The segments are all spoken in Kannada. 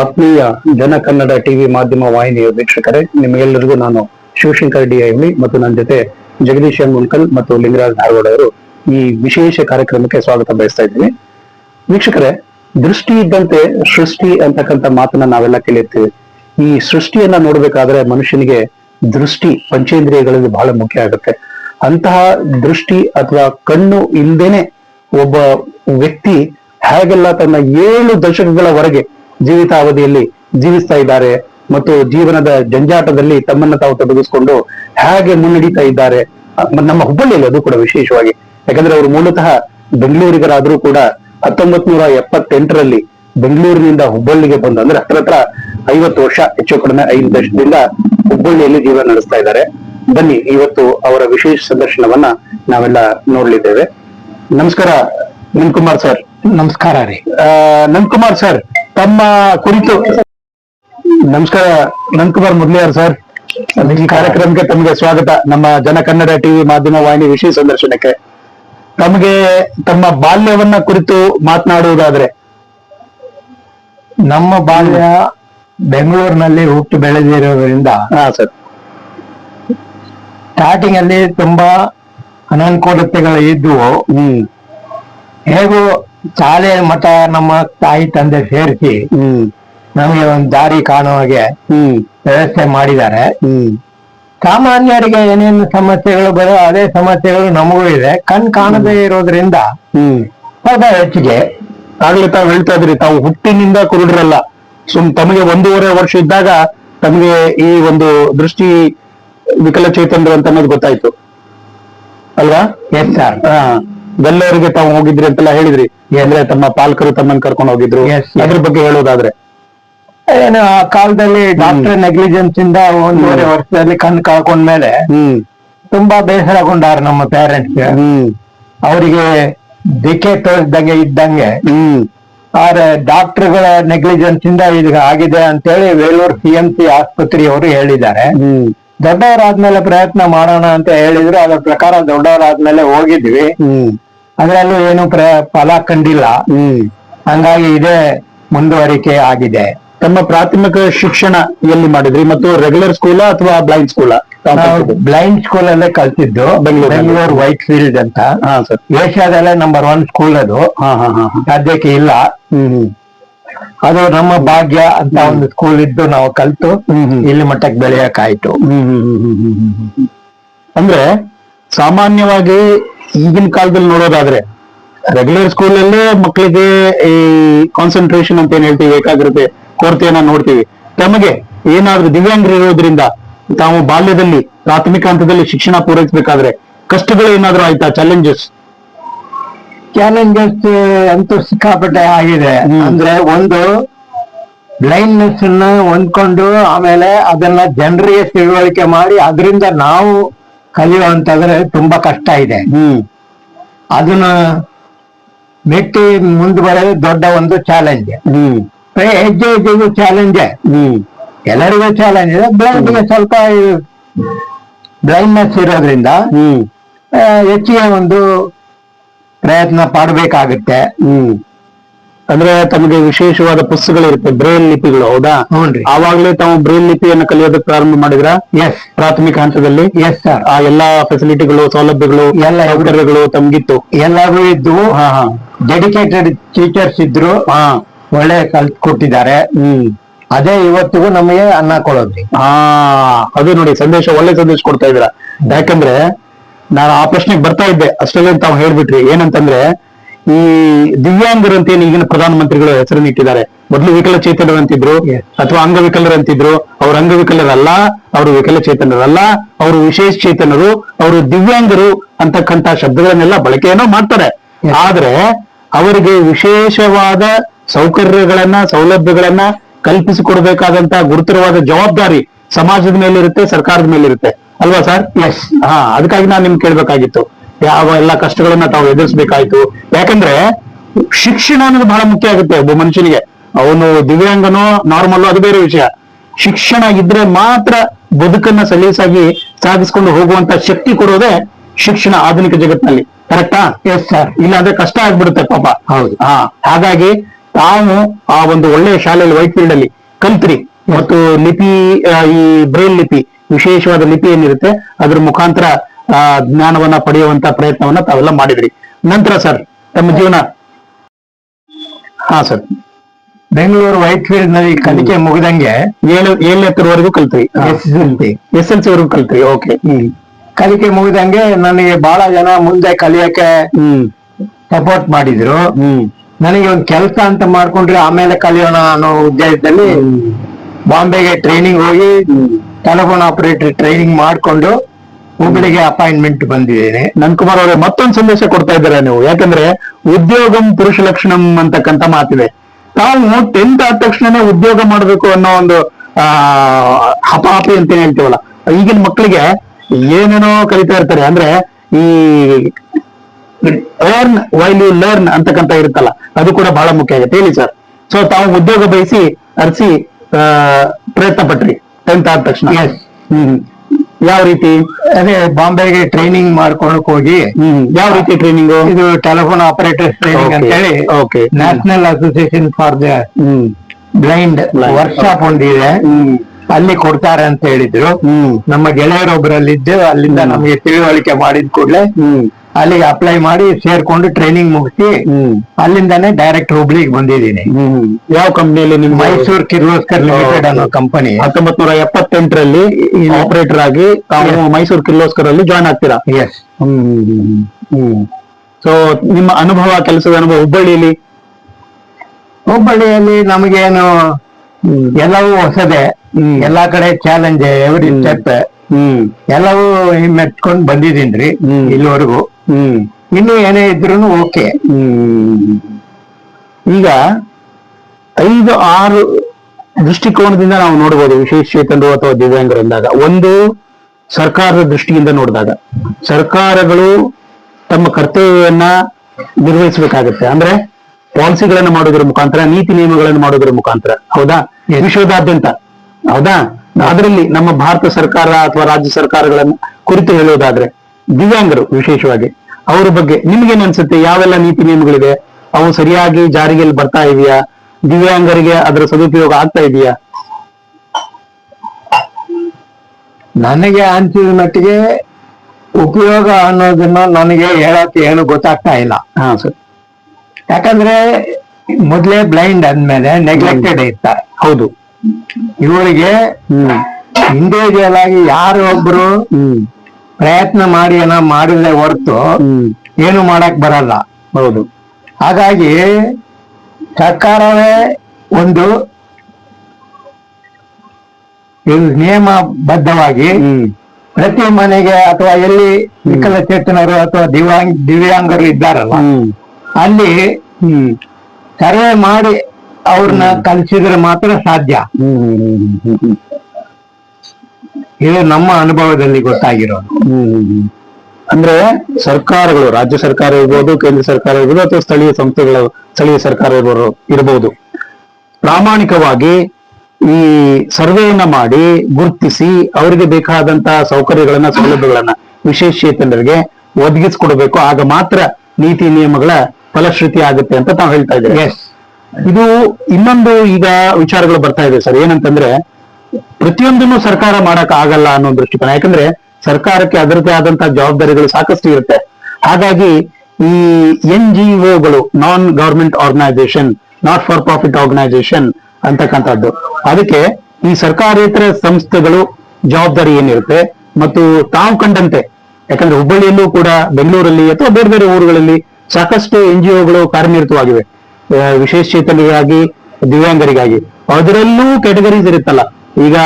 ಆತ್ಮೀಯ ಜನ ಕನ್ನಡ ಟಿವಿ ಮಾಧ್ಯಮ ವಾಹಿನಿಯ ವೀಕ್ಷಕರೇ, ನಿಮಗೆಲ್ಲರಿಗೂ ನಾನು ಶಿವಶಂಕರ್ ಡಿ ಐಹಳ್ಳಿ ಮತ್ತು ನನ್ನ ಜೊತೆ ಜಗದೀಶ್ ಮುನ್ಕಲ್ ಮತ್ತು ಲಿಂಗರಾಜ್ ಧಾರವಾಡ ಅವರು ಈ ವಿಶೇಷ ಕಾರ್ಯಕ್ರಮಕ್ಕೆ ಸ್ವಾಗತ ಬಯಸ್ತಾ ಇದ್ದೀನಿ. ವೀಕ್ಷಕರೇ, ದೃಷ್ಟಿ ಇದ್ದಂತೆ ಸೃಷ್ಟಿ ಅಂತಕ್ಕಂಥ ಮಾತನ್ನ ನಾವೆಲ್ಲ ಕೇಳಿರ್ತೀವಿ. ಈ ಸೃಷ್ಟಿಯನ್ನ ನೋಡ್ಬೇಕಾದ್ರೆ ಮನುಷ್ಯನಿಗೆ ದೃಷ್ಟಿ ಪಂಚೇಂದ್ರಿಯಗಳಲ್ಲಿ ಬಹಳ ಮುಖ್ಯ ಆಗುತ್ತೆ. ಅಂತಹ ದೃಷ್ಟಿ ಅಥವಾ ಕಣ್ಣು ಇಲ್ದೇನೆ ಒಬ್ಬ ವ್ಯಕ್ತಿ ಹೇಗೆಲ್ಲ ತನ್ನ ಏಳು ದಶಕಗಳವರೆಗೆ ಜೀವಿತಾವಧಿಯಲ್ಲಿ ಜೀವಿಸ್ತಾ ಇದ್ದಾರೆ ಮತ್ತು ಜೀವನದ ಜಂಜಾಟದಲ್ಲಿ ತಮ್ಮನ್ನ ತಾವು ತೊಡಗಿಸಿಕೊಂಡು ಹೇಗೆ ಮುನ್ನಡೀತಾ ಇದ್ದಾರೆ ನಮ್ಮ ಹುಬ್ಬಳ್ಳಿಯಲ್ಲಿ ಅದು ಕೂಡ ವಿಶೇಷವಾಗಿ. ಯಾಕಂದ್ರೆ ಅವರು ಮೂಲತಃ ಬೆಂಗಳೂರಿಗರಾದ್ರೂ ಕೂಡ ಹತ್ತೊಂಬತ್ ನೂರ ಎಪ್ಪತ್ತೆಂಟರಲ್ಲಿ ಬೆಂಗಳೂರಿನಿಂದ ಹುಬ್ಬಳ್ಳಿಗೆ ಬಂದು ಅಂದ್ರೆ ಹತ್ರ ಹತ್ರ ಐವತ್ತು ವರ್ಷ ಹೆಚ್ಚು ಕಡಿಮೆ ಐದು ದಶಕದಿಂದ ಹುಬ್ಬಳ್ಳಿಯಲ್ಲಿ ಜೀವನ ನಡೆಸ್ತಾ ಇದ್ದಾರೆ. ಬನ್ನಿ ಇವತ್ತು ಅವರ ವಿಶೇಷ ಸಂದರ್ಶನವನ್ನ ನಾವೆಲ್ಲ ನೋಡ್ಲಿದ್ದೇವೆ. ನಮಸ್ಕಾರ ನನ್ಕುಮಾರ್ ಸರ್. ನಮಸ್ಕಾರ ರೀ. ಆ, ನಂದಕುಮಾರ್ ಸರ್ ತಮ್ಮ ಕುರಿತು ನಮಸ್ಕಾರ ನಂದಕುಮಾರ್ ಮುದ್ಲಿಯಾರ್ ಸರ್. ಈ ಕಾರ್ಯಕ್ರಮಕ್ಕೆ ತಮಗೆ ಸ್ವಾಗತ. ನಮ್ಮ ಜನ ಕನ್ನಡ ಟಿವಿ ಮಾಧ್ಯಮ ವಾಹಿನಿ ವಿಶೇಷ ಸಂದರ್ಶನಕ್ಕೆ. ತಮಗೆ ತಮ್ಮ ಬಾಲ್ಯವನ್ನ ಕುರಿತು ಮಾತನಾಡುವುದಾದ್ರೆ. ನಮ್ಮ ಬಾಲ್ಯ ಬೆಂಗಳೂರಿನಲ್ಲಿ ಹುಟ್ಟು ಬೆಳೆದಿರೋದ್ರಿಂದ ಹಾ ಸರ್. ಸ್ಟಾರ್ಟಿಂಗ್ ಅಲ್ಲಿ ತುಂಬಾ ಅನಾನುಕೂಲತೆಗಳು ಇದ್ವು. ಹ್ಮ್. ಹೇಗೂ ಶಾಲೆ ಮಠ ನಮ್ಮ ತಾಯಿ ತಂದೆ ಸೇರಿಸಿ ನಮಗೆ ಒಂದು ದಾರಿ ಕಾಣೋ ಹಾಗೆ ಹ್ಮ್. ವ್ಯವಸ್ಥೆ ಮಾಡಿದ್ದಾರೆ. ಹ್ಮ್. ಸಾಮಾನ್ಯರಿಗೆ ಏನೇನು ಸಮಸ್ಯೆಗಳು ಬರೋ ಅದೇ ಸಮಸ್ಯೆಗಳು ನಮಗೂ ಇದೆ. ಕಣ್ ಕಾಣದೇ ಇರೋದ್ರಿಂದ ಹ್ಮ್. ಸ್ವಲ್ಪ ಹೆಚ್ಚಿಗೆ. ಆಗ್ಲಿ ತಾವು ಹೇಳ್ತಾ ಇದ್ರಿ ತಾವು ಹುಟ್ಟಿನಿಂದ ಕುರುಡ್ರಲ್ಲ. ಸುಮ್ ತಮಗೆ ಒಂದೂವರೆ ವರ್ಷ ಇದ್ದಾಗ ತಮಗೆ ಈ ಒಂದು ದೃಷ್ಟಿ ವಿಕಲಚೇತನರು ಅಂತ ಅನ್ನೋದು ಗೊತ್ತಾಯ್ತು. ಅಲ್ವಾ? ಎಸ್ ಸರ್ ಬೆಲ್ಲವರಿಗೆ ತಾವು ಹೋಗಿದ್ರಿ ಅಂತೆಲ್ಲ ಹೇಳಿದ್ರಿ. ಅಂದ್ರೆ ತಮ್ಮ ಪಾಲಕರು ತಮ್ಮನ್ನ ಕರ್ಕೊಂಡು ಹೋಗಿದ್ರು. Yes, yes. ಅದ್ರ ಬಗ್ಗೆ ಹೇಳೋದಾದ್ರೆ. ಏನು ಆ ಕಾಲದಲ್ಲಿ ಡಾಕ್ಟರ್ ನೆಗ್ಲಿಜೆನ್ಸ್ ಇಂದ ಒಂದೂವರೆ ವರ್ಷದಲ್ಲಿ ಕಣ್ ಕಳ್ಕೊಂಡ್ಮೇಲೆ ಹ್ಮ್. ತುಂಬಾ ಬೇಸರಗೊಂಡಾರ ನಮ್ಮ ಪೇರೆಂಟ್ಸ್ ಹ್ಮ್. ಅವರಿಗೆ ದಿಕ್ಕೆ ತೋರಿಸ್ದಂಗೆ ಇದ್ದಂಗೆ. ಹ್ಮ್. ಆದ್ರೆ ಡಾಕ್ಟರ್ಗಳ ನೆಗ್ಲಿಜೆನ್ಸ್ ಇಂದ ಇದು ಆಗಿದೆ ಅಂತೇಳಿ ವೇಲೂರು ಸಿ ಎಂ ಸಿ ಆಸ್ಪತ್ರೆಯವರು ಹೇಳಿದ್ದಾರೆ. ಹ್ಮ್. ದೊಡ್ಡವರಾದ್ಮೇಲೆ ಪ್ರಯತ್ನ ಮಾಡೋಣ ಅಂತ ಹೇಳಿದ್ರು ಅದ್ರ ಪ್ರಕಾರ ದೊಡ್ಡವರಾದ್ಮೇಲೆ ಹೋಗಿದ್ವಿ. ಹ್ಮ್. ಅದ್ರಲ್ಲೂ ಏನು ಪ್ರ ಫಲ ಕಂಡಿಲ್ಲ. ಹ್ಮ್. ಹಂಗಾಗಿ ಇದೇ ಮುಂದುವರಿಕೆ ಆಗಿದೆ. ತಮ್ಮ ಪ್ರಾಥಮಿಕ ಶಿಕ್ಷಣ ಎಲ್ಲಿ ಮಾಡಿದ್ರಿ? ಮತ್ತು ರೆಗ್ಯುಲರ್ ಸ್ಕೂಲ ಅಥವಾ ಬ್ಲೈಂಡ್ ಸ್ಕೂಲ ಬ್ಲೈಂಡ್ ಸ್ಕೂಲ್ ಅಲ್ಲೇ ಕಲ್ತಿದ್ದು. ಬೆಂಗಳೂರು ವೈಟ್ ಫೀಲ್ಡ್ ಅಂತ. ಏಷ್ಯಾದಲ್ಲೇ ನಂಬರ್ ಒನ್ ಸ್ಕೂಲ್ ಅದು. ಹಾ ಹಾ ಹಾ ಹಾ. ಸದ್ಯಕ್ಕೆ ಇಲ್ಲ. ಹ್ಮ್ ಹ್ಮ್. ಅದು ನಮ್ಮ ಭಾಗ್ಯ ಅಂತ ಒಂದು ಸ್ಕೂಲ್ ಇದ್ದು ನಾವು ಕಲ್ತು. ಇಲ್ಲಿ ಮಟ್ಟಕ್ಕೆ ಬೆಳೆಯಕ್ಕಾಯ್ತು. ಅಂದ್ರೆ ಸಾಮಾನ್ಯವಾಗಿ ಈಗಿನ ಕಾಲದಲ್ಲಿ ನೋಡೋದಾದ್ರೆ ರೆಗ್ಯುಲರ್ ಸ್ಕೂಲ್ ಅಲ್ಲೇ ಮಕ್ಕಳಿಗೆ ಈ ಕಾನ್ಸಂಟ್ರೇಷನ್ ಅಂತ ಏನ್ ಹೇಳ್ತೀವಿ ಏಕಾಗ್ರತೆ ಕೊರತೆಯನ್ನ ನೋಡ್ತೀವಿ ತಮಗೆ ಏನಾದ್ರೂ ದಿವ್ಯಾಂಗರು ಇರೋದ್ರಿಂದ ತಾವು ಬಾಲ್ಯದಲ್ಲಿ ಪ್ರಾಥಮಿಕ ಹಂತದಲ್ಲಿ ಶಿಕ್ಷಣ ಪೂರೈಸಬೇಕಾದ್ರೆ ಕಷ್ಟಗಳು ಏನಾದ್ರೂ ಆಯ್ತಾ ಚಾಲೆಂಜಸ್ ಚಾಲೆಂಜಸ್ ಅಂತೂ ಸಿಕ್ಕಾಪಟ್ಟೆ ಆಗಿದೆ. ಅಂದ್ರೆ ಒಂದು ಬ್ಲೈಂಡ್ನೆಸ್ ಅನ್ನ ಹೊಂದ್ಕೊಂಡು ಆಮೇಲೆ ಅದನ್ನ ಜನರಿಗೆ ತಿಳುವಳಿಕೆ ಮಾಡಿ ಅದರಿಂದ ನಾವು ಕಲಿಯುವಂತಂದ್ರೆ ತುಂಬಾ ಕಷ್ಟ ಇದೆ. ಅದನ್ನ ಮೆಟ್ಟಿ ಮುಂದುವರೆದು ದೊಡ್ಡ ಒಂದು ಚಾಲೆಂಜ್ ಹ್ಮ್. ಹೆಜ್ಜೆ ಹೆಜ್ಜೆಗೂ ಚಾಲೆಂಜೇ ಹ್ಮ್. ಎಲ್ಲರಿಗೂ ಚಾಲೆಂಜ್ ಇದೆ. ಬ್ಲೈಂಡ್ಗೆ ಸ್ವಲ್ಪ ಬ್ಲೈಂಡ್ನೆಸ್ ಇರೋದ್ರಿಂದ ಹೆಚ್ಚಿಗೆ ಒಂದು ಪ್ರಯತ್ನ ಪಡ್ಬೇಕಾಗುತ್ತೆ. ಹ್ಮ್. ಅಂದ್ರೆ ತಮಗೆ ವಿಶೇಷವಾದ ಪುಸ್ತಕಗಳಿರುತ್ತೆ ಬ್ರೇಲ್ ಲಿಪಿಗಳು ಹೌದಾ? ಹ್ಞೂನ್ರಿ. ಆವಾಗ್ಲೇ ತಾವು ಬ್ರೇಲ್ ಲಿಪಿಯನ್ನು ಕಲಿಯೋದಕ್ಕೆ ಪ್ರಾರಂಭ ಮಾಡಿದ್ರ? ಎಸ್ ಪ್ರಾಥಮಿಕ ಹಂತದಲ್ಲಿ? ಎಸ್ ಸರ್ ಆ ಎಲ್ಲಾ ಫೆಸಿಲಿಟಿಗಳು ಸೌಲಭ್ಯಗಳು ಎಲ್ಲ ಸೌಕರ್ಯಗಳು ತಮ್ಗಿತ್ತು. ಎಲ್ಲರೂ ಇದ್ದು ಹಾ ಹಾ. ಡೆಡಿಕೇಟೆಡ್ ಟೀಚರ್ಸ್ ಇದ್ರು ಹಾ. ಒಳ್ಳೆ ಕಲ್ತ್ಕೊಟ್ಟಿದ್ದಾರೆ ಹ್ಮ್. ಅದೇ ಇವತ್ತಿಗೂ ನಮಗೆ ಅನ್ನ ಕೊಡೋದ್ರಿ. ಹಾ. ಅದು ನೋಡಿ ಸಂದೇಶ ಒಳ್ಳೆ ಸಂದೇಶ ಕೊಡ್ತಾ ಇದ್ದೀರಾ. ಯಾಕಂದ್ರೆ ನಾನು ಆ ಪ್ರಶ್ನೆಗೆ ಬರ್ತಾ ಇದ್ದೆ. ಅಷ್ಟೇ ತಾವು ಹೇಳ್ಬಿಟ್ರಿ. ಏನಂತಂದ್ರೆ, ಈ ದಿವ್ಯಾಂಗರು ಅಂತ ಏನು ಈಗಿನ ಪ್ರಧಾನಮಂತ್ರಿಗಳು ಹೆಸರನ್ನು ಇಟ್ಟಿದ್ದಾರೆ. ಮೊದಲು ವಿಕಲಚೇತನರು ಅಂತಿದ್ರು, ಅಥವಾ ಅಂಗವಿಕಲರು ಅಂತಿದ್ರು ಅವ್ರು ಅಂಗವಿಕಲರಲ್ಲ, ಅವರು ವಿಕಲಚೇತನರಲ್ಲ. ಅವರು ವಿಶೇಷ ಚೇತನರು, ಅವರು ದಿವ್ಯಾಂಗರು ಅಂತಕ್ಕಂತ ಶಬ್ದಗಳನ್ನೆಲ್ಲ ಬಳಕೆಯನ್ನು ಮಾಡ್ತಾರೆ. ಆದ್ರೆ, ಅವರಿಗೆ ವಿಶೇಷವಾದ ಸೌಕರ್ಯಗಳನ್ನ, ಸೌಲಭ್ಯಗಳನ್ನ ಕಲ್ಪಿಸಿಕೊಡ್ಬೇಕಾದಂತ ಗುರುತರವಾದ ಜವಾಬ್ದಾರಿ ಸಮಾಜದ ಮೇಲಿರುತ್ತೆ, ಸರ್ಕಾರದ ಮೇಲಿರುತ್ತೆ. ಅಲ್ವಾ ಸರ್? ಎಸ್ ಹಾ ಅದಕ್ಕಾಗಿ ನಾನು ನಿಮ್ಗೆ ಕೇಳ್ಬೇಕಾಗಿತ್ತು. ಯಾವ ಎಲ್ಲ ಕಷ್ಟಗಳನ್ನ ತಾವು ಎದುರಿಸಬೇಕಾಯ್ತು. ಯಾಕಂದ್ರೆ ಶಿಕ್ಷಣ ಅನ್ನೋದು ಬಹಳ ಮುಖ್ಯ ಆಗುತ್ತೆ ಒಬ್ಬ ಮನುಷ್ಯನಿಗೆ. ಅವನು ದಿವ್ಯಾಂಗನೋ ನಾರ್ಮಲ್ ಅದು ಬೇರೆ ವಿಷಯ. ಶಿಕ್ಷಣ ಇದ್ರೆ ಮಾತ್ರ ಬದುಕನ್ನ ಸಲೀಸಾಗಿ ಸಾಗಿಸ್ಕೊಂಡು ಹೋಗುವಂತ ಶಕ್ತಿ ಕೊಡೋದೇ ಶಿಕ್ಷಣ ಆಧುನಿಕ ಜಗತ್ತಿನಲ್ಲಿ. ಕರೆಕ್ಟಾ ಎಸ್ ಸರ್ ಇಲ್ಲ ಅಂದ್ರೆ ಕಷ್ಟ ಆಗ್ಬಿಡುತ್ತೆ ಪಾಪ. ಹೌದು. ಹಾ ಹಾಗಾಗಿ ತಾವು ಆ ಒಂದು ಒಳ್ಳೆಯ ಶಾಲೆಯಲ್ಲಿ ವೈಟ್ ಫೀಲ್ಡ್ ಅಲ್ಲಿ ಕಲ್ತ್ರಿ ಮತ್ತು ಲಿಪಿ ಈ ಬ್ರೈಲ್ ಲಿಪಿ ವಿಶೇಷವಾದ ಲಿಪಿ ಏನಿರುತ್ತೆ ಅದ್ರ ಮುಖಾಂತರ ಆ, ಜ್ಞಾನವನ್ನ ಪಡೆಯುವಂತ ಪ್ರಯತ್ನವನ್ನ ತಾವೆಲ್ಲ ಮಾಡಿದ್ರಿ. ನಂತರ ಸರ್ ತಮ್ಮ ಜೀವನ? ಹಾ ಸರ್. ಬೆಂಗಳೂರು ವೈಟ್ ಫೀಲ್ಡ್ನಲ್ಲಿ ಕಲಿಕೆ ಮುಗಿದಂಗೆ ಏಳು ಏಳನೇ ಹತ್ತರವರೆಗೂ ಕಲ್ತ್ರಿ. S L C. S L C ವರೆಗೂ ಕಲ್ತ್ರಿ. ಓಕೆ. ಹ್ಮ್. ಕಲಿಕೆ ಮುಗಿದಂಗೆ ನನಗೆ ಬಹಳ ಜನ ಮುಂದೆ ಕಲಿಯಕ್ಕೆ ಸಪೋರ್ಟ್ ಮಾಡಿದ್ರು. ಹ್ಮ್. ನನಗೆ ಒಂದು ಕೆಲಸ ಅಂತ ಮಾಡ್ಕೊಂಡ್ರೆ ಆಮೇಲೆ ಕಲಿಯೋಣ ಅನ್ನೋ ಉದ್ದೇಶದಲ್ಲಿ ಬಾಂಬೆಗೆ ಟ್ರೈನಿಂಗ್ ಹೋಗಿ ಟೆಲಿಫೋನ್ ಆಪರೇಟರ್ ಟ್ರೈನಿಂಗ್ ಮಾಡ್ಕೊಂಡು ಹುಬ್ಬಳ್ಳಿಗೆ ಅಪಾಯಿಂಟ್ಮೆಂಟ್ ಬಂದಿದ್ದೇನೆ. ನನ್ಕುಮಾರ್ ಅವರೇ, ಮತ್ತೊಂದು ಸಂದೇಶ ಕೊಡ್ತಾ ಇದ್ದೀರಾ ನೀವು? ಯಾಕಂದ್ರೆ ಉದ್ಯೋಗಂ ಪುರುಷ ಲಕ್ಷಣಂ ಅಂತಕ್ಕಂತ ಮಾತಿದೆ. ತಾವು ಟೆಂತ್ ಆದ ತಕ್ಷಣನೇ ಉದ್ಯೋಗ ಮಾಡಬೇಕು ಅನ್ನೋ ಒಂದು, ಆ, ಹಪಾಪಿ ಅಂತ ಹೇಳ್ತೀವಲ್ಲ, ಈಗಿನ ಮಕ್ಕಳಿಗೆ ಏನೇನೋ ಕಲಿತಾ ಇರ್ತಾರೆ. ಅಂದ್ರೆ ಈ ಅರ್ನ್ ವೈಲ್ ಯು ಲರ್ನ್ ಅಂತಕ್ಕಂತ ಇರುತ್ತಲ್ಲ, ಅದು ಕೂಡ ಬಹಳ ಮುಖ್ಯ ಆಗುತ್ತೆ. ಹೇಳಿ ಸರ್ ಸೊ ತಾವು ಉದ್ಯೋಗ ಬಯಸಿ, ಅರ್ಸಿ ಪ್ರಯತ್ನ ಪಟ್ರಿ. ಟೆಂತ್ ಆದ ತಕ್ಷಣ. ಹ್ಮ್. ಯಾವ ರೀತಿ? ಅದೇ ಬಾಂಬೆಗೆ ಟ್ರೈನಿಂಗ್ ಮಾಡ್ಕೊಳಕ್ ಹೋಗಿ ಯಾವ ರೀತಿ ಟ್ರೈನಿಂಗ್ ಇದು ಟೆಲಿಫೋನ್ ಆಪರೇಟರ್ ಟ್ರೈನಿಂಗ್ ಅಂತ ಹೇಳಿ okay national association for the blind workshop ಒಂದಿದೆ ಅಲ್ಲಿ ಕೊಡ್ತಾರೆ ಅಂತ ಹೇಳಿದ್ರು. ನಮ್ಮ ಗೆಳೆಯರೊಬ್ಬರಲ್ಲಿದ್ದು ಅಲ್ಲಿಂದ ನಮಗೆ ತಿಳುವಳಿಕೆ ಮಾಡಿದ ಕೂಡಲೇ ಅಲ್ಲಿಗೆ ಅಪ್ಲೈ ಮಾಡಿ ಸೇರ್ಕೊಂಡು ಟ್ರೈನಿಂಗ್ ಮುಗಿಸಿ ಅಲ್ಲಿಂದಾನೆ ಡೈರೆಕ್ಟ್ ಹುಬ್ಳಿಗೆ ಬಂದಿದ್ದೀನಿ. ಯಾವ ಕಂಪ್ನಿಯಲ್ಲಿ ನಿಮ್ ಮೈಸೂರ್ ಕಿರ್ಲೋಸ್ಕರ್ ಲಿಮಿಟೆಡ್ ಅನ್ನೋ ಕಂಪನಿ ಹತ್ತೊಂಬತ್ ನೂರ ಎಪ್ಪತ್ತೆಂಟರಲ್ಲಿ ಆಪರೇಟರ್ ಆಗಿ ತಾವು ಮೈಸೂರು ಕಿರ್ಲೋಸ್ಕರ್ ಅಲ್ಲಿ ಜಾಯ್ನ್ ಆಗ್ತೀರಾ? ಎಸ್ ಹ್ಮ್ ಹ್ಮ್ ಸೊ ನಿಮ್ಮ ಅನುಭವ ಕೆಲಸದ ಅನುಭವ ಹುಬ್ಬಳ್ಳಿಯಲ್ಲಿ ಹುಬ್ಬಳ್ಳಿಯಲ್ಲಿ ನಮಗೇನು ಎಲ್ಲವೂ ಹೊಸದೇ. ಎಲ್ಲಾ ಕಡೆ ಚಾಲೆಂಜ್ ಎವ್ರಿ. ಸ್ಟೆಪ್ ಎಲ್ಲವೂ ಮೆಚ್ಕೊಂಡ್ ಬಂದಿದ್ದೀನ್ರಿ ಹ್ಮ್. ಇಲ್ಲಿವರೆಗೂ. ಹ್ಮ್. ಇನ್ನು ಏನೇ ಇದ್ರು ಓಕೆ. ಹ್ಮ್. ಈಗ ಐದು ಆರು ದೃಷ್ಟಿಕೋನದಿಂದ ನಾವು ನೋಡ್ಬೋದು ವಿಶೇಷ ಚೇತನರು ಅಥವಾ ದಿವ್ಯಾಂಗರು ಅಂದಾಗ. ಒಂದು ಸರ್ಕಾರದ ದೃಷ್ಟಿಯಿಂದ ನೋಡಿದಾಗ. ಸರ್ಕಾರಗಳು ತಮ್ಮ ಕರ್ತವ್ಯವನ್ನ ನಿರ್ವಹಿಸಬೇಕಾಗತ್ತೆ. ಅಂದ್ರೆ ಪಾಲಿಸಿಗಳನ್ನ ಮಾಡೋದ್ರ ಮುಖಾಂತರ ನೀತಿ ನಿಯಮಗಳನ್ನು ಮಾಡೋದ್ರ ಮುಖಾಂತರ. ಹೌದಾ? ವಿಶ್ವದಾದ್ಯಂತ. ಹೌದಾ? ಅದರಲ್ಲಿ ನಮ್ಮ ಭಾರತ ಸರ್ಕಾರ ಅಥವಾ ರಾಜ್ಯ ಸರ್ಕಾರಗಳನ್ನ ಕುರಿತು ಹೇಳೋದಾದ್ರೆ ದಿವ್ಯಾಂಗರು ವಿಶೇಷವಾಗಿ ಅವರ ಬಗ್ಗೆ ನಿಮ್ಗೇನ್ ಅನ್ಸುತ್ತೆ? ಯಾವೆಲ್ಲ ನೀತಿ ನಿಯಮಗಳಿವೆ? ಅವು ಸರಿಯಾಗಿ ಜಾರಿಗೆ ಬರ್ತಾ ಇದೆಯಾ? ದಿವ್ಯಾಂಗರಿಗೆ ಅದರ ಸದುಪಯೋಗ ಆಗ್ತಾ ಇದೆಯಾ? ನನಗೆ ಅನ್ಸಿದ ಮಟ್ಟಿಗೆ ಉಪಯೋಗ ಅನ್ನೋದನ್ನ ನನಗೆ ಹೇಳಕ್ಕೆ ಏನು ಗೊತ್ತಾಗ್ತಾ ಇಲ್ಲ. ಹಾ ಸರ್ ಯಾಕಂದ್ರೆ ಮೊದ್ಲೇ ಬ್ಲೈಂಡ್ ಅಂದ್ಮೇಲೆ ನೆಗ್ಲೆಕ್ಟೆಡ್ ಇರ್ತಾರೆ. ಹೌದು. ಇವರಿಗೆ ಇಂಡಿವಿಜುವಲ್ ಆಗಿ ಯಾರು ಒಬ್ರು ಪ್ರಯತ್ನ ಮಾಡಿ ಏನೋ ಮಾಡಿದ್ರೆ ಹೊರತು ಏನು ಮಾಡಕ್ ಬರಲ್ಲ. ಹೌದು. ಹಾಗಾಗಿ ಸರ್ಕಾರವೇ ಒಂದು ನಿಯಮ ಬದ್ಧವಾಗಿ ಪ್ರತಿ ಮನೆಗೆ ಅಥವಾ ಎಲ್ಲಿ ವಿಕಲಚೇತನರು ಅಥವಾ ದಿವ್ಯಾಂಗ ದಿವ್ಯಾಂಗರು ಇದ್ದಾರಲ್ಲ ಅಲ್ಲಿ ಸರ್ವೆ ಮಾಡಿ ಅವ್ರನ್ನ ಕಲಿಸಿದ್ರೆ ಮಾತ್ರ ಸಾಧ್ಯ. ಇದು ನಮ್ಮ ಅನುಭವದಲ್ಲಿ ಗೊತ್ತಾಗಿರೋದು. ಅಂದ್ರೆ ಸರ್ಕಾರಗಳು ರಾಜ್ಯ ಸರ್ಕಾರ ಇರ್ಬೋದು ಕೇಂದ್ರ ಸರ್ಕಾರ ಇರ್ಬೋದು ಅಥವಾ ಸ್ಥಳೀಯ ಸಂಸ್ಥೆಗಳು ಸ್ಥಳೀಯ ಸರ್ಕಾರ ಇರ್ಬೋದು ಇರಬಹುದು ಪ್ರಾಮಾಣಿಕವಾಗಿ ಈ ಸರ್ವೆಯನ್ನ ಮಾಡಿ ಗುರುತಿಸಿ ಅವರಿಗೆ ಬೇಕಾದಂತಹ ಸೌಕರ್ಯಗಳನ್ನ ಸೌಲಭ್ಯಗಳನ್ನ ವಿಶೇಷ ಚೇತನರಿಗೆ ಒದಗಿಸ್ಕೊಡ್ಬೇಕು. ಆಗ ಮಾತ್ರ ನೀತಿ ನಿಯಮಗಳ ಫಲಶ್ರುತಿ ಆಗುತ್ತೆ ಅಂತ ತಾವು ಹೇಳ್ತಾ ಇದ್ದೀವಿ ಇದು ಇನ್ನೊಂದು ಈಗ ವಿಚಾರಗಳು ಬರ್ತಾ ಇದೆ ಸರ್. ಏನಂತಂದ್ರೆ ಪ್ರತಿಯೊಂದನ್ನು ಸರ್ಕಾರ ಮಾಡಕ್ ಆಗಲ್ಲ ಅನ್ನೋ ದೃಷ್ಟಿಕೋನ. ಯಾಕಂದ್ರೆ ಸರ್ಕಾರಕ್ಕೆ ಅದರದೇ ಆದಂತಹ ಜವಾಬ್ದಾರಿಗಳು ಸಾಕಷ್ಟು ಇರುತ್ತೆ. ಹಾಗಾಗಿ ಈ N G ಒಗಳು non government organisation not for profit organisation ಅಂತಕ್ಕಂಥದ್ದು. ಅದಕ್ಕೆ ಈ ಸರ್ಕಾರೇತರ ಸಂಸ್ಥೆಗಳು ಜವಾಬ್ದಾರಿ ಏನಿರುತ್ತೆ? ಮತ್ತು ತಾವು ಕಂಡಂತೆ, ಯಾಕಂದ್ರೆ ಹುಬ್ಬಳ್ಳಿಯಲ್ಲೂ ಕೂಡ, ಬೆಂಗಳೂರಲ್ಲಿ ಅಥವಾ ಬೇರೆ ಬೇರೆ ಊರುಗಳಲ್ಲಿ ಸಾಕಷ್ಟು ಎನ್ ಜಿ ಒಗಳು ಕಾರ್ಯನಿರತವಾಗಿವೆ. ವಿಶೇಷ ಚೇತನರಿಗಾಗಿ ದಿವ್ಯಾಂಗರಿಗಾಗಿ. ಅದರಲ್ಲೂ ಕ್ಯಾಟಗರೀಸ್ ಇರುತ್ತಲ್ಲ. ಈಗ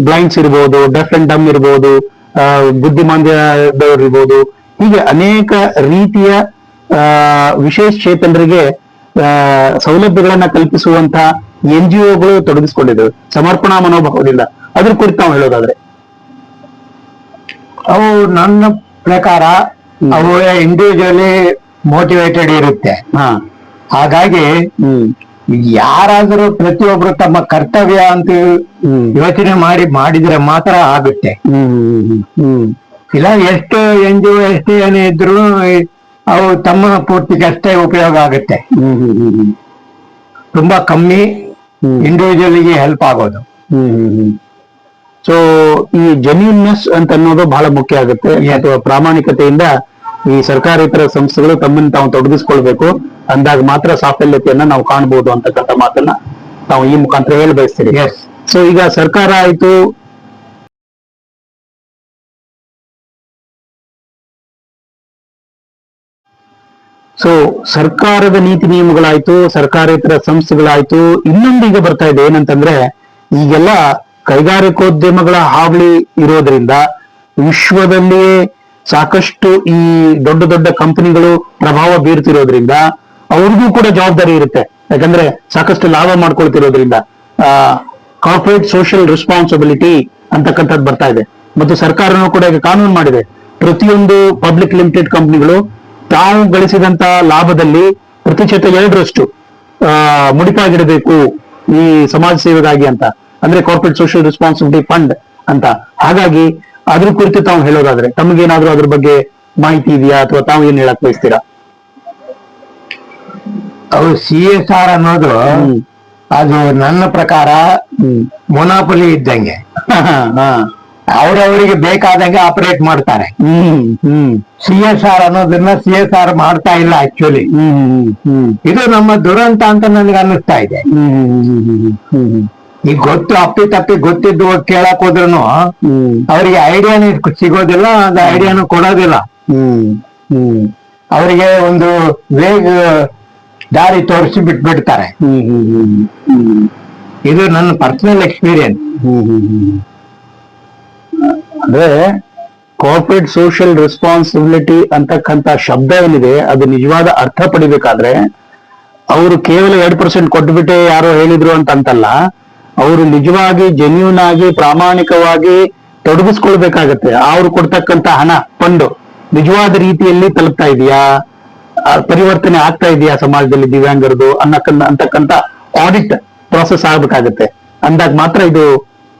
ಬ್ಲೈಂಡ್ಸ್ ಇರ್ಬೋದು ಡೆಫ್ ಅಂಡ್ ಡಮ್ ಇರ್ಬೋದು ಬುದ್ಧಿಮಾಂದ್ಯದವರು ಇರ್ಬೋದು. ಹೀಗೆ ಅನೇಕ ರೀತಿಯ ವಿಶೇಷ ಚೇತನರಿಗೆ ಸೌಲಭ್ಯಗಳನ್ನ ಕಲ್ಪಿಸುವಂತ ಎನ್ ಜಿ ಒಗಳು ತೊಡಗಿಸಿಕೊಂಡಿದ್ದಾವೆ. ಸಮರ್ಪಣಾ ಮನೋಭಾವದಿಂದ. ಅದ್ರ ಕುರಿತು ನಾವು ಹೇಳೋದಾದ್ರೆ. ಅವು ನನ್ನ ಪ್ರಕಾರ ಅವು ಇಂಡಿವಿಜುವಲಿ ಮೋಟಿವೇಟೆಡ್ ಇರುತ್ತೆ. ಹಾ. ಹಾಗಾಗಿ ಹ್ಮ್. ಯಾರಾದರೂ ಪ್ರತಿಯೊಬ್ರು ತಮ್ಮ ಕರ್ತವ್ಯ ಅಂತ ಯೋಚನೆ ಮಾಡಿ ಮಾಡಿದ್ರೆ ಮಾತ್ರ ಆಗುತ್ತೆ. ಹ್ಮ್ ಹ್ಮ್ ಹ್ಮ್ ಇಲ್ಲ ಎಷ್ಟು ಎನ್ ಜಿ ಒ ಎಷ್ಟು ಏನೇ ಇದ್ರು ಅವು ತಮ್ಮ ಪೂರ್ತಿಗೆ ಅಷ್ಟೇ ಉಪಯೋಗ ಆಗುತ್ತೆ. ಹ್ಮ್ ಹ್ಮ್ ಹ್ಮ್ ಹ್ಮ್. ತುಂಬಾ ಕಮ್ಮಿ. ಇಂಡಿವಿಜುವಲ್ಗೆ ಹೆಲ್ಪ್ ಆಗೋದು. ಸೊ ಈ ಜೆನ್ಯೂನ್ನೆಸ್ ಅಂತ ಅನ್ನೋದು ಬಹಳ ಮುಖ್ಯ ಆಗುತ್ತೆ. ಅಥವಾ ಪ್ರಾಮಾಣಿಕತೆಯಿಂದ ಈ ಸರ್ಕಾರೇತರ ಸಂಸ್ಥೆಗಳು ತಮ್ಮನ್ನು ತಾವು ತೊಡಗಿಸ್ಕೊಳ್ಬೇಕು. ಅಂದಾಗ ಮಾತ್ರ ಸಾಫಲ್ಯತೆಯನ್ನ ನಾವು ಕಾಣಬಹುದು ಅಂತಕ್ಕಂಥ ಮಾತನ್ನ ನಾವು ಈ ಮುಖಾಂತರ ಹೇಳಿ ಬಯಸ್ತೀರಿ. ಸೊ ಈಗ ಸರ್ಕಾರ ಆಯ್ತು. ಸೊ ಸರ್ಕಾರದ ನೀತಿ ನಿಯಮಗಳಾಯ್ತು ಸರ್ಕಾರೇತರ ಸಂಸ್ಥೆಗಳಾಯ್ತು ಇನ್ನೊಂದು ಈಗ ಬರ್ತಾ ಇದೆ ಏನಂತಂದ್ರೆ ಈಗೆಲ್ಲ ಕೈಗಾರಿಕೋದ್ಯಮಗಳ ಹಾವಳಿ ಇರೋದ್ರಿಂದ ವಿಶ್ವದಲ್ಲಿಯೇ ಸಾಕಷ್ಟು ಈ ದೊಡ್ಡ ದೊಡ್ಡ ಕಂಪನಿಗಳು ಪ್ರಭಾವ ಬೀರ್ತಿರೋದ್ರಿಂದ ಅವ್ರಿಗೂ ಕೂಡ ಜವಾಬ್ದಾರಿ ಇರುತ್ತೆ. ಯಾಕಂದ್ರೆ ಸಾಕಷ್ಟು ಲಾಭ ಮಾಡ್ಕೊಳ್ತಿರೋದ್ರಿಂದ ಕಾರ್ಪೊರೇಟ್ ಸೋಷಿಯಲ್ ರೆಸ್ಪಾನ್ಸಿಬಿಲಿಟಿ ಅಂತಕ್ಕಂಥದ್ದು ಬರ್ತಾ ಇದೆ. ಮತ್ತು ಸರ್ಕಾರನು ಕೂಡ ಈಗ ಕಾನೂನು ಮಾಡಿದೆ. ಪ್ರತಿಯೊಂದು ಪಬ್ಲಿಕ್ ಲಿಮಿಟೆಡ್ ಕಂಪ್ನಿಗಳು ತಾವು ಗಳಿಸಿದಂತ ಲಾಭದಲ್ಲಿ ಪ್ರತಿಶತ ಎರಡರಷ್ಟು ಆ, ಮುಡಿಪಾಗಿಡಬೇಕು ಈ ಸಮಾಜ ಸೇವೆಗಾಗಿ ಅಂತ. ಅಂದ್ರೆ ಕಾರ್ಪೊರೇಟ್ ಸೋಷಿಯಲ್ ರೆಸ್ಪಾನ್ಸಿಬಿಲಿಟಿ ಫಂಡ್ ಅಂತ. ಹಾಗಾಗಿ ಅದ್ರ ಕುರಿತು ತಾವು ಹೇಳೋದಾದ್ರೆ ತಮಗೇನಾದ್ರೂ ಅದ್ರ ಬಗ್ಗೆ ಮಾಹಿತಿ ಇದೆಯಾ ಅಥವಾ ತಾವು ಏನ್ ಹೇಳಕ್ ಬಯಸ್ತೀರಾ? ಅವು ಸಿ ಎಸ್ ಆರ್ ಅನ್ನೋದು ಅದು ನನ್ನ ಪ್ರಕಾರ ಮೊನಾಪಲಿ ಇದ್ದಂಗೆ. ಅವರವರಿಗೆ ಬೇಕಾದಂಗೆ ಆಪರೇಟ್ ಮಾಡ್ತಾರೆ. ಸಿ ಎಸ್ ಆರ್ ಅನ್ನೋದನ್ನ ಸಿ ಎಸ್ ಆರ್ ಮಾಡ್ತಾ ಇಲ್ಲ ಆಕ್ಚುಲಿ ಇದು ನಮ್ಮ ದುರಂತ ಅಂತ ನನಗೆ ಅನ್ನಿಸ್ತಾ ಇದೆ. ಈಗ ಗೊತ್ತು ಅಪ್ಪಿ ತಪ್ಪಿ ಗೊತ್ತಿದ್ದು ಕೇಳಕ್ ಹೋದ್ರು ಅವರಿಗೆ ಐಡಿಯಾನೇ ಸಿಗೋದಿಲ್ಲ ಅದು ಐಡಿಯಾನು ಕೊಡೋದಿಲ್ಲ. ಹ್ಮ್ ಹ್ಮ್. ಅವರಿಗೆ ಒಂದು ವೇಗ ದಾರಿ ತೋರಿಸಿ ಬಿಟ್ಬಿಡ್ತಾರೆ. ಇದು ನನ್ನ ಪರ್ಸನಲ್ ಎಕ್ಸ್ಪೀರಿಯನ್ಸ್. ಅಂದ್ರೆ ಕಾರ್ಪೊರೇಟ್ ಸೋಷಿಯಲ್ ರೆಸ್ಪಾನ್ಸಿಬಿಲಿಟಿ ಅಂತಕ್ಕಂತ ಶಬ್ದ ಏನಿದೆ ಅದು ನಿಜವಾದ ಅರ್ಥ ಪಡಿಬೇಕಾದ್ರೆ ಅವರು ಕೇವಲ ಎರಡ್ ಪರ್ಸೆಂಟ್ ಕೊಟ್ಬಿಟ್ಟೆ ಯಾರೋ ಹೇಳಿದ್ರು ಅಂತ ಅಂತಲ್ಲ ಅವರು ನಿಜವಾಗಿ ಜೆನ್ಯೂನ್ ಆಗಿ ಪ್ರಾಮಾಣಿಕವಾಗಿ ತೊಡಗಿಸ್ಕೊಳ್ಬೇಕಾಗತ್ತೆ. ಅವ್ರು ಕೊಡ್ತಕ್ಕಂತ ಹಣ ಫಂಡ್ ನಿಜವಾದ ರೀತಿಯಲ್ಲಿ ತಲುಪ್ತಾ ಇದೆಯಾ? ಪರಿವರ್ತನೆ ಆಗ್ತಾ ಇದೆಯಾ ಸಮಾಜದಲ್ಲಿ ದಿವ್ಯಾಂಗರದು ಅನ್ನಕ್ಕಂತ ಅಂತಕ್ಕಂತ ಆಡಿಟ್ ಪ್ರಾಸೆಸ್ ಆಗ್ಬೇಕಾಗತ್ತೆ. ಅಂದಾಗ ಮಾತ್ರ ಇದು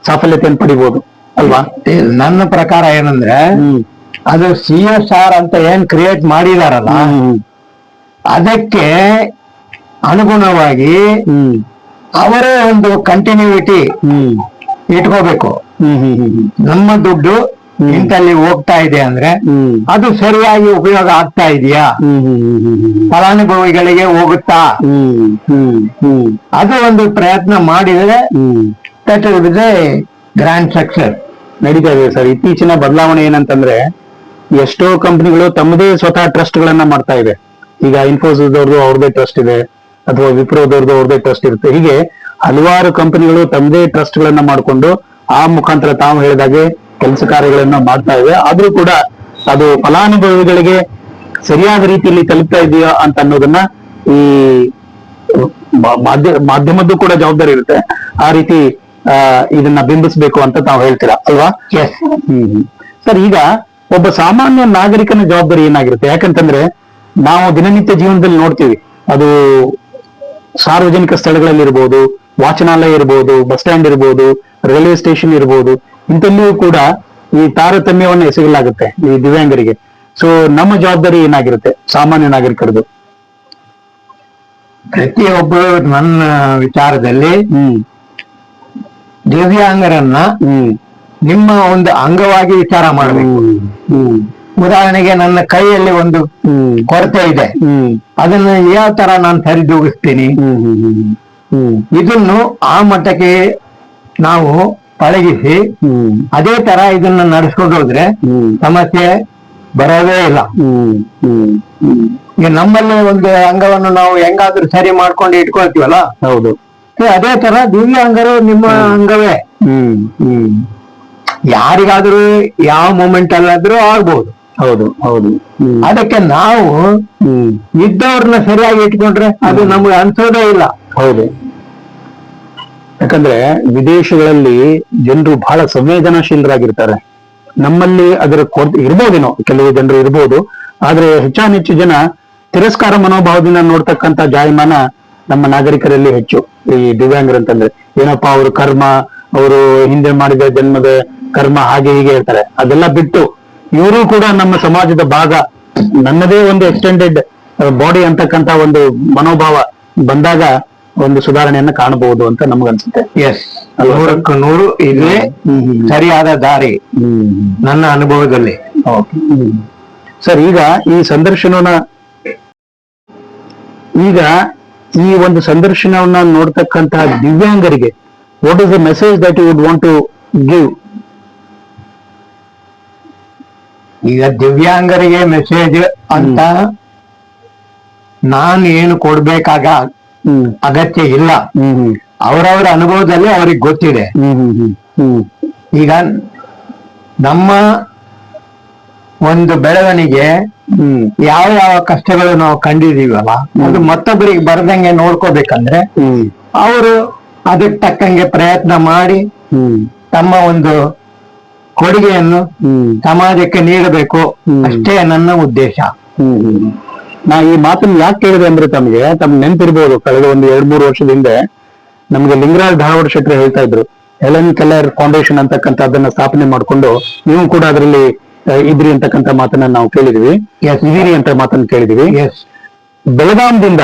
ಸಾಫಲ್ಯತೆಯನ್ನು ಪಡಿಬಹುದು ಅಲ್ವಾ? ನನ್ನ ಪ್ರಕಾರ ಏನಂದ್ರೆ ಅದು ಸಿ ಎಸ್ ಆರ್ ಅಂತ ಏನ್ ಕ್ರಿಯೇಟ್ ಮಾಡಿದಾರಲ್ಲ ಹ್ಮ್ ಅದಕ್ಕೆ ಅನುಗುಣವಾಗಿ ಅವರೇ ಒಂದು ಕಂಟಿನ್ಯೂಟಿ ಹ್ಮ್. ಇಟ್ಕೋಬೇಕು. ಹ್ಮ್ ಹ್ಮ್ ಹ್ಮ್. ನಮ್ಮ ದುಡ್ಡು ಇಂತಲ್ಲಿ ಹೋಗ್ತಾ ಇದೆ ಅಂದ್ರೆ ಅದು ಸರಿಯಾಗಿ ಉಪಯೋಗ ಆಗ್ತಾ ಇದೆಯಾ? ಫಲಾನುಭವಿಗಳಿಗೆ ಹೋಗುತ್ತಾ? ಅದು ಒಂದು ಪ್ರಯತ್ನ ಮಾಡಿದರೆ ಎ ಗ್ರ್ಯಾಂಡ್ ಸಕ್ಸಸ್ ನಡೀತಾ ಇದೆ ಸರ್. ಇತ್ತೀಚಿನ ಬದಲಾವಣೆ ಏನಂತಂದ್ರೆ ಎಷ್ಟೋ ಕಂಪನಿಗಳು ತಮ್ಮದೇ ಸ್ವತಃ ಟ್ರಸ್ಟ್ ಗಳನ್ನ ಮಾಡ್ತಾ ಇದೆ. ಈಗ ಇನ್ಫೋಸಿಸ್ ಅವ್ರದ್ದು ಅವ್ರದೇ ಟ್ರಸ್ಟ್ ಇದೆ. ಅಥವಾ ವಿಪ್ರೋದವ್ರದ್ದು ಅವ್ರದೇ ಟ್ರಸ್ಟ್ ಇರುತ್ತೆ. ಹೀಗೆ ಹಲವಾರು ಕಂಪನಿಗಳು ತಮ್ಮದೇ ಟ್ರಸ್ಟ್ ಗಳನ್ನ ಮಾಡಿಕೊಂಡು ಆ ಮುಖಾಂತರ ತಾವು ಹೇಳಿದಾಗೆ ಕೆಲಸ ಕಾರ್ಯಗಳನ್ನ ಮಾಡ್ತಾ ಇದೆ. ಆದ್ರೂ ಕೂಡ ಅದು ಫಲಾನುಭವಿಗಳಿಗೆ ಸರಿಯಾದ ರೀತಿಯಲ್ಲಿ ತಲುಪ್ತಾ ಇದೆಯಾ ಅಂತ ಅನ್ನೋದನ್ನ ಈ ಮಾಧ್ಯ ಮಾಧ್ಯಮದ್ದು ಕೂಡ ಜವಾಬ್ದಾರಿ ಇರುತ್ತೆ. ಆ ರೀತಿ ಆ, ಇದನ್ನ ಬಿಂಬಿಸ್ಬೇಕು ಅಂತ ತಾವು ಹೇಳ್ತೀರಾ? ಅಲ್ವಾ? ಸರ್ ಈಗ ಒಬ್ಬ ಸಾಮಾನ್ಯ ನಾಗರಿಕನ ಜವಾಬ್ದಾರಿ ಏನಾಗಿರುತ್ತೆ? ಯಾಕಂತಂದ್ರೆ ನಾವು ದಿನನಿತ್ಯ ಜೀವನದಲ್ಲಿ ನೋಡ್ತೀವಿ. ಅದು ಸಾರ್ವಜನಿಕ ಸ್ಥಳಗಳಲ್ಲಿ ಇರ್ಬೋದು ವಾಚನಾಲಯ ಇರ್ಬೋದು ಬಸ್ ಸ್ಟ್ಯಾಂಡ್ ಇರ್ಬೋದು ರೈಲ್ವೆ ಸ್ಟೇಷನ್ ಇರ್ಬೋದು ಇಂಥಲ್ಲಿಯೂ ಕೂಡ ಈ ತಾರತಮ್ಯವನ್ನು ಎಸಗಲಾಗುತ್ತೆ ಈ ದಿವ್ಯಾಂಗರಿಗೆ. ಸೊ ನಮ್ಮ ಜವಾಬ್ದಾರಿ ಏನಾಗಿರುತ್ತೆ? ಸಾಮಾನ್ಯ ನಾಗರಿಕರದು. ಪ್ರತಿಯೊಬ್ಬರು ನನ್ನ ವಿಚಾರದಲ್ಲಿ ದಿವ್ಯಾಂಗರನ್ನ ನಿಮ್ಮ ಒಂದು ಅಂಗವಾಗಿ ವಿಚಾರ ಮಾಡಬೇಕು. ಉದಾಹರಣೆಗೆ ನನ್ನ ಕೈಯಲ್ಲಿ ಒಂದು ಕೊರತೆ ಇದೆ. ಅದನ್ನ ಯಾವ ತರ ನಾನು ಸರಿದೂಗಿಸ್ತೀನಿ? ಇದನ್ನು ಆ ಮಟ್ಟಕ್ಕೆ ನಾವು ಪಳಗಿಸಿ ಅದೇ ತರ ಇದನ್ನ ನಡೆಸ್ಕೊಂಡು ಹೋದ್ರೆ ಸಮಸ್ಯೆ ಬರೋದೇ ಇಲ್ಲ. ಈಗ ನಮ್ಮಲ್ಲಿ ಒಂದು ಅಂಗವನ್ನು ನಾವು ಹೆಂಗಾದ್ರೂ ಸರಿ ಮಾಡ್ಕೊಂಡು ಇಟ್ಕೊಳ್ತೀವಲ್ಲ? ಹೌದು. ಅದೇ ತರ ದಿವ್ಯ ಅಂಗರು ನಿಮ್ಮ ಅಂಗವೇ. ಯಾರಿಗಾದ್ರೂ ಯಾವ ಮೂಮೆಂಟ್ ಅಲ್ಲಾದ್ರೂ ಆಗ್ಬಹುದು ಹೌದು. ಹೌದು ಅದಕ್ಕೆ ನಾವು ಇದ್ದವ್ರನ್ನ ಸರಿಯಾಗಿ ಇಟ್ಕೊಂಡ್ರೆ ಅದು ನಮ್ಗೆ ಅನ್ಸೋದೇ ಇಲ್ಲ. ಹೌದು. ಯಾಕಂದ್ರೆ ವಿದೇಶಗಳಲ್ಲಿ ಜನರು ಬಹಳ ಸಂವೇದನಾಶೀಲರಾಗಿರ್ತಾರೆ. ನಮ್ಮಲ್ಲಿ ಅದರ ಕೊರತೆ ಇರ್ಬೋದೇನೋ, ಕೆಲವು ಜನರು ಇರ್ಬೋದು, ಆದ್ರೆ ಹೆಚ್ಚಾನೆಚ್ಚು ಜನ ತಿರಸ್ಕಾರ ಮನೋಭಾವದಿಂದ ನೋಡ್ತಕ್ಕಂತ ಜಾಯಮಾನ ನಮ್ಮ ನಾಗರಿಕರಲ್ಲಿ ಹೆಚ್ಚು. ಈ ದಿವ್ಯಾಂಗರು ಅಂತಂದ್ರೆ, ಏನಪ್ಪಾ ಅವರು ಕರ್ಮ, ಅವರು ಹಿಂದೆ ಮಾಡಿದ ಜನ್ಮದ ಕರ್ಮ ಹಾಗೆ ಹೀಗೆ ಹೇಳ್ತಾರೆ ಅದೆಲ್ಲ ಬಿಟ್ಟು ಇವರು ಕೂಡ ನಮ್ಮ ಸಮಾಜದ ಭಾಗ. ನನ್ನದೇ ಒಂದು ಎಕ್ಸ್ಟೆಂಡೆಡ್ ಬಾಡಿ ಅಂತಕ್ಕಂತ ಒಂದು ಮನೋಭಾವ ಬಂದಾಗ ಒಂದು ಸುಧಾರಣೆಯನ್ನ ಕಾಣಬಹುದು ಅಂತ ನಮಗನ್ಸುತ್ತೆ. ಎಸ್ ನೂರಕ್ಕೂ ನೂರು ಇದೇ. ಸರಿಯಾದ ದಾರಿ. ನನ್ನ ಅನುಭವದಲ್ಲಿ. ಸರ್ ಈಗ ಈ ಸಂದರ್ಶನವನ್ನ ಈಗ ಈ ಒಂದು ಸಂದರ್ಶನವನ್ನ ನೋಡ್ತಕ್ಕಂತಹ ದಿವ್ಯಾಂಗರಿಗೆ what is the message that you would want to give ಈಗ ದಿವ್ಯಾಂಗರಿಗೆ ಮೆಸೇಜ್ ಅಂತ ನಾನು ಏನು ಕೊಡ್ಬೇಕಾಗ ಅಗತ್ಯ ಇಲ್ಲ ಅವರವರ ಅನುಭವದಲ್ಲಿ ಅವ್ರಿಗೆ ಗೊತ್ತಿದೆ. ಈಗ ನಮ್ಮ ಒಂದು ಬೆಳವಣಿಗೆ ಯಾವ ಯಾವ ಕಷ್ಟಗಳು ನಾವು ಕಂಡಿದೀವಲ್ಲ ಅದು ಮತ್ತೊಬ್ಬರಿಗೆ ಬರ್ದಂಗೆ ನೋಡ್ಕೋಬೇಕಂದ್ರೆ ಅವರು ಅದಕ್ಕೆ ತಕ್ಕಂಗೆ ಪ್ರಯತ್ನ ಮಾಡಿ ತಮ್ಮ ಒಂದು ಕೊಡುಗೆಯನ್ನು ಸಮಾಜಕ್ಕೆ ನೀಡಬೇಕು. ಅಷ್ಟೇ ನನ್ನ ಉದ್ದೇಶ. ನಾ ಈ ಮಾತನ್ನ ಯಾಕೆ ಕೇಳಿದೆ ಅಂದ್ರೆ ತಮಗೆ? ತಮ್ಗೆ ನೆನ್ಪಿರ್ಬೋದು ಕಳೆದ ಒಂದು ಎರಡ್ ಮೂರು ವರ್ಷದ ಹಿಂದೆ ನಮ್ಗೆ ಲಿಂಗರಾಜ್ ಧಾರವಾಡ ಶೆಟ್ಟರು ಹೇಳ್ತಾ ಇದ್ರು ಎಲೆನ್ ಕಲರ್ ಫೌಂಡೇಶನ್ ಅಂತಕ್ಕಂತ ಅದನ್ನ ಸ್ಥಾಪನೆ ಮಾಡ್ಕೊಂಡು ನೀವು ಕೂಡ ಅದರಲ್ಲಿ ಇದ್ರಿ ಅಂತಕ್ಕಂಥ ಮಾತನ್ನ ನಾವು ಕೇಳಿದ್ವಿ. ಇದೀರಿ ಅಂತ ಮಾತನ್ನ ಕೇಳಿದ್ವಿ. ಎಸ್ ಬೆಳಗಾಂದಿಂದ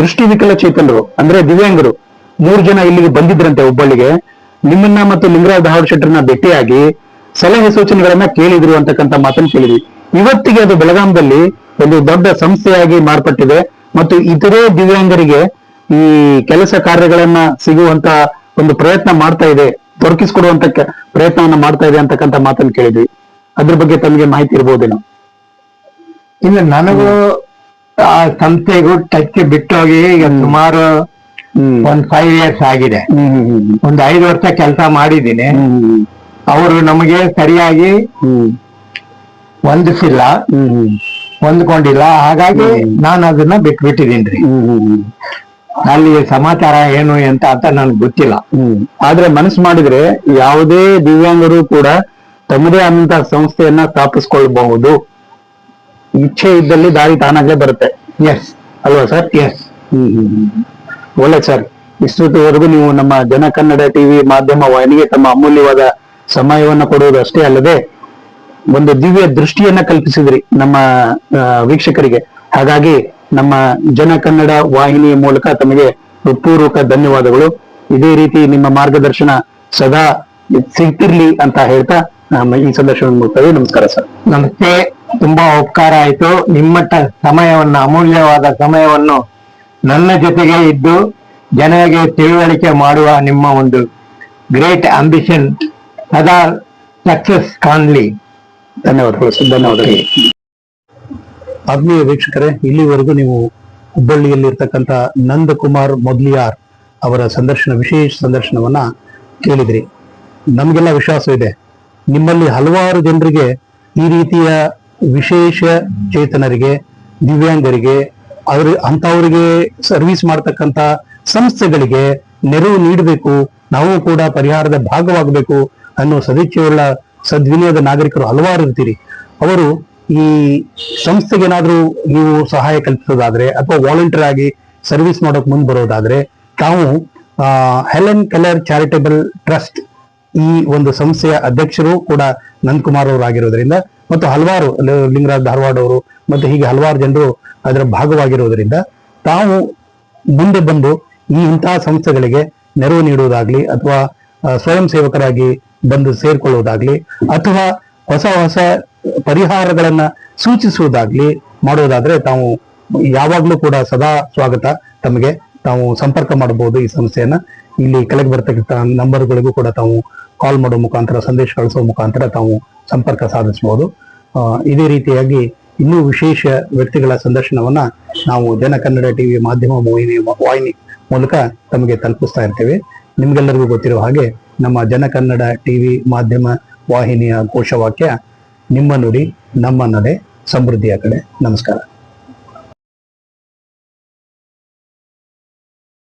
ದೃಷ್ಟಿ ವಿಕಲ ಚೇತನರು ಅಂದ್ರೆ ದಿವ್ಯಾಂಗರು ಮೂರು ಜನ ಇಲ್ಲಿಗೆ ಬಂದಿದ್ರಂತೆ ಹುಬ್ಬಳ್ಳಿಗೆ. ನಿಮ್ಮನ್ನ ಮತ್ತು ಲಿಂಗರಾಜ್ ಧಾರವಾಡ ಶೆಟ್ಟರ್ನ ಭೇಟಿಯಾಗಿ ಸಲಹೆ ಸೂಚನೆಗಳನ್ನ ಕೇಳಿದ್ರು ಅಂತಕ್ಕಂತ ಮಾತನ್ನ ಕೇಳಿದ್ವಿ. ಇವತ್ತಿಗೆ ಅದು ಬೆಳಗಾಂದಲ್ಲಿ ಒಂದು ದೊಡ್ಡ ಸಂಸ್ಥೆಯಾಗಿ ಮಾರ್ಪಟ್ಟಿದೆ. ಮತ್ತು ಇತರೆ ದಿವ್ಯಾಂಗರಿಗೆ ಈ ಕೆಲಸ ಕಾರ್ಯಗಳನ್ನ ಸಿಗುವಂತ ಒಂದು ಪ್ರಯತ್ನ ಮಾಡ್ತಾ ಇದೆ ದೊರಕಿಸ್ಕೊಡುವಂತ ಪ್ರಯತ್ನವನ್ನ ಮಾಡ್ತಾ ಇದೆ ಅಂತಕ್ಕಂತ ಮಾತನ್ನು ಕೇಳಿದ್ವಿ. ಅದ್ರ ಬಗ್ಗೆ ತಮಗೆ ಮಾಹಿತಿ ಇರ್ಬೋದೇನೋ ಇಲ್ಲ ನನಗೂ ಆ ಸಂಸ್ಥೆಗೂ ಟಚ್ ಬಿಟ್ಟೋಗಿ ಈಗ ಸುಮಾರು ಒಂದ್ ಫೈವ್ ಇಯರ್ಸ್ ಆಗಿದೆ. ಒಂದ್ ಐದು ವರ್ಷ ಕೆಲಸ ಮಾಡಿದ್ದೀನಿ. ಅವರು ನಮಗೆ ಸರಿಯಾಗಿ ಹ್ಮ್. ಹೊಂದಿಸಿಲ್ಲ. ಹ್ಮ್ ಹ್ಮ್. ಹೊಂದ್ಕೊಂಡಿಲ್ಲ. ಹಾಗಾಗಿ ನಾನು ಅದನ್ನ ಬಿಟ್ಟು ಬಿಟ್ಟಿದ್ದೀನಿ ಹ್ಮ್ ಹ್ಮ್ ಅಲ್ಲಿ ಸಮಾಚಾರ ಏನು ಅಂತ ಅಂತ ನನ್ಗೆ ಗೊತ್ತಿಲ್ಲ. ಹ್ಮ್. ಆದ್ರೆ ಮನಸ್ಸು ಮಾಡಿದ್ರೆ ಯಾವುದೇ ದಿವ್ಯಾಂಗರು ಕೂಡ ತಮ್ಮದೇ ಆದಂತಹ ಸಂಸ್ಥೆಯನ್ನ ಸ್ಥಾಪಿಸ್ಕೊಳ್ಬಹುದು. ಇಚ್ಛೆ ಇದ್ದಲ್ಲಿ ದಾರಿ ತಾನಾಗೆ ಬರುತ್ತೆ. ಎಸ್ ಅಲ್ವಾ ಸರ್? ಎಸ್ ಹ್ಮ್. ಒಳ್ಳೆ ಸರ್. ಇಷ್ಟೊತ್ತಿವರೆಗೂ ನೀವು ನಮ್ಮ ಜನ ಕನ್ನಡ ಟಿವಿ ಮಾಧ್ಯಮ ವಾಹಿನಿಗೆ ತಮ್ಮ ಅಮೂಲ್ಯವಾದ ಸಮಯವನ್ನ ಕೊಡುವುದು ಅಷ್ಟೇ ಅಲ್ಲದೆ ಒಂದು ದಿವ್ಯ ದೃಷ್ಟಿಯನ್ನ ಕಲ್ಪಿಸಿದ್ರಿ ನಮ್ಮ ವೀಕ್ಷಕರಿಗೆ. ಹಾಗಾಗಿ ನಮ್ಮ ಜನ ಕನ್ನಡ ವಾಹಿನಿಯ ಮೂಲಕ ತಮಗೆ ಪೂರ್ವಕ ಧನ್ಯವಾದಗಳು. ಇದೇ ರೀತಿ ನಿಮ್ಮ ಮಾರ್ಗದರ್ಶನ ಸದಾ ಸಿಗ್ತಿರ್ಲಿ ಅಂತ ಹೇಳ್ತಾ ಈ ಸಂದರ್ಶನ ಮುಗ್ತದೆ ನಮಸ್ಕಾರ ಸರ್. ನಮಸ್ತೆ. ತುಂಬಾ ಉಪಕಾರ ಆಯ್ತು. ನಿಮ್ಮ ಸಮಯವನ್ನ, ಅಮೂಲ್ಯವಾದ ಸಮಯವನ್ನು ನನ್ನ ಜೊತೆಗೆ ಇದ್ದು ಜನರಿಗೆ ತಿಳುವಳಿಕೆ ಮಾಡುವ ನಿಮ್ಮ ಒಂದು ಗ್ರೇಟ್ ಅಂಬಿಷನ್ ಸದಾ ಸಕ್ಸಸ್ ಕಾಣ್ಲಿ. ಧನ್ಯವಾದಗಳು ಧನ್ಯವಾದಗಳು. ಆತ್ಮೀಯ ವೀಕ್ಷಕರೇ, ಇಲ್ಲಿವರೆಗೂ ನೀವು ಹುಬ್ಬಳ್ಳಿಯಲ್ಲಿರ್ತಕ್ಕಂಥ ನಂದಕುಮಾರ್ ಮೊದ್ಲಿಯಾರ್ ಅವರ ಸಂದರ್ಶನ, ವಿಶೇಷ ಸಂದರ್ಶನವನ್ನ ಕೇಳಿದ್ರಿ. ನಮಗೆಲ್ಲ ವಿಶ್ವಾಸವಿದೆ. ನಿಮ್ಮಲ್ಲಿ ಹಲವಾರು ಜನರಿಗೆ ಈ ರೀತಿಯ ವಿಶೇಷ ಚೇತನರಿಗೆ, ದಿವ್ಯಾಂಗರಿಗೆ, ಅವ್ರ ಅಂತವರಿಗೆ ಸರ್ವಿಸ್ ಮಾಡ್ತಕ್ಕಂಥ ಸಂಸ್ಥೆಗಳಿಗೆ ನೆರವು ನೀಡಬೇಕು. ನಾವು ಕೂಡ ಪರಿಹಾರದ ಭಾಗವಾಗಬೇಕು ಅನ್ನೋ ಸದಿಚ್ಛೆಯುಳ್ಳ ಸದ್ವಿನಯದ ನಾಗರಿಕರು ಹಲವಾರು ಇರ್ತೀರಿ. ಅವರು ಈ ಸಂಸ್ಥೆಗೆ ಏನಾದರೂ ನೀವು ಸಹಾಯ ಕಲ್ಪಿಸೋದಾದ್ರೆ ಅಥವಾ ವಾಲಂಟಿಯರ್ ಆಗಿ ಸರ್ವಿಸ್ ಮಾಡೋಕ್ ಮುಂದೆ ಬರೋದಾದ್ರೆ ತಾವು ಹೆಲೆನ್ ಕೆಲರ್ ಚಾರಿಟೇಬಲ್ ಟ್ರಸ್ಟ್ ಈ ಒಂದು ಸಂಸ್ಥೆಯ ಅಧ್ಯಕ್ಷರು ಕೂಡ ನಂದಕುಮಾರ್ ಅವರು ಆಗಿರೋದ್ರಿಂದ ಮತ್ತು ಹಲವಾರು ಲಿಂಗರಾಜ್ ಧಾರವಾಡ ಅವರು ಮತ್ತು ಹೀಗೆ ಹಲವಾರು ಜನರು ಅದರ ಭಾಗವಾಗಿರೋದ್ರಿಂದ ತಾವು ಮುಂದೆ ಬಂದು ಈ ಇಂತಹ ಸಂಸ್ಥೆಗಳಿಗೆ ನೆರವು ನೀಡುವುದಾಗ್ಲಿ ಅಥವಾ ಸ್ವಯಂ ಸೇವಕರಾಗಿ ಬಂದು ಸೇರ್ಕೊಳ್ಳುವುದಾಗ್ಲಿ ಅಥವಾ ಹೊಸ ಹೊಸ ಪರಿಹಾರಗಳನ್ನ ಸೂಚಿಸುವುದಾಗ್ಲಿ ಮಾಡೋದಾದ್ರೆ ತಾವು ಯಾವಾಗ್ಲೂ ಕೂಡ ಸದಾ ಸ್ವಾಗತ. ತಮಗೆ ತಾವು ಸಂಪರ್ಕ ಮಾಡಬಹುದು ಈ ಸಂಸ್ಥೆಯನ್ನ. ಇಲ್ಲಿ ಕೆಳಗೆ ಬರ್ತಕ್ಕಂಥ ನಂಬರ್ಗಳಿಗೂ ಕೂಡ ತಾವು ಕಾಲ್ ಮಾಡೋ ಮುಖಾಂತರ, ಸಂದೇಶ ಕಳಿಸೋ ಮುಖಾಂತರ ತಾವು ಸಂಪರ್ಕ ಸಾಧಿಸಬಹುದು. ಇದೇ ರೀತಿಯಾಗಿ ಇನ್ನೂ ವಿಶೇಷ ವ್ಯಕ್ತಿಗಳ ಸಂದರ್ಶನವನ್ನ ನಾವು ಜನ ಕನ್ನಡ ಟಿವಿ ಮಾಧ್ಯಮ ವಾಹಿನಿ ಮೂಲಕ ತಮಗೆ ತಲುಪಿಸ್ತಾ ಇರ್ತೇವೆ. ನಿಮ್ಗೆಲ್ಲರಿಗೂ ಗೊತ್ತಿರುವ ಹಾಗೆ ನಮ್ಮ ಜನಕನ್ನಡ ಟಿವಿ ಮಾಧ್ಯಮ ವಾಹಿನಿಯ ಘೋಷವಾಕ್ಯ ನಿಮ್ಮ ನುಡಿ ನಮ್ಮ ನಡೆ ಸಮೃದ್ಧಿಯ ಕಡೆ. ನಮಸ್ಕಾರ.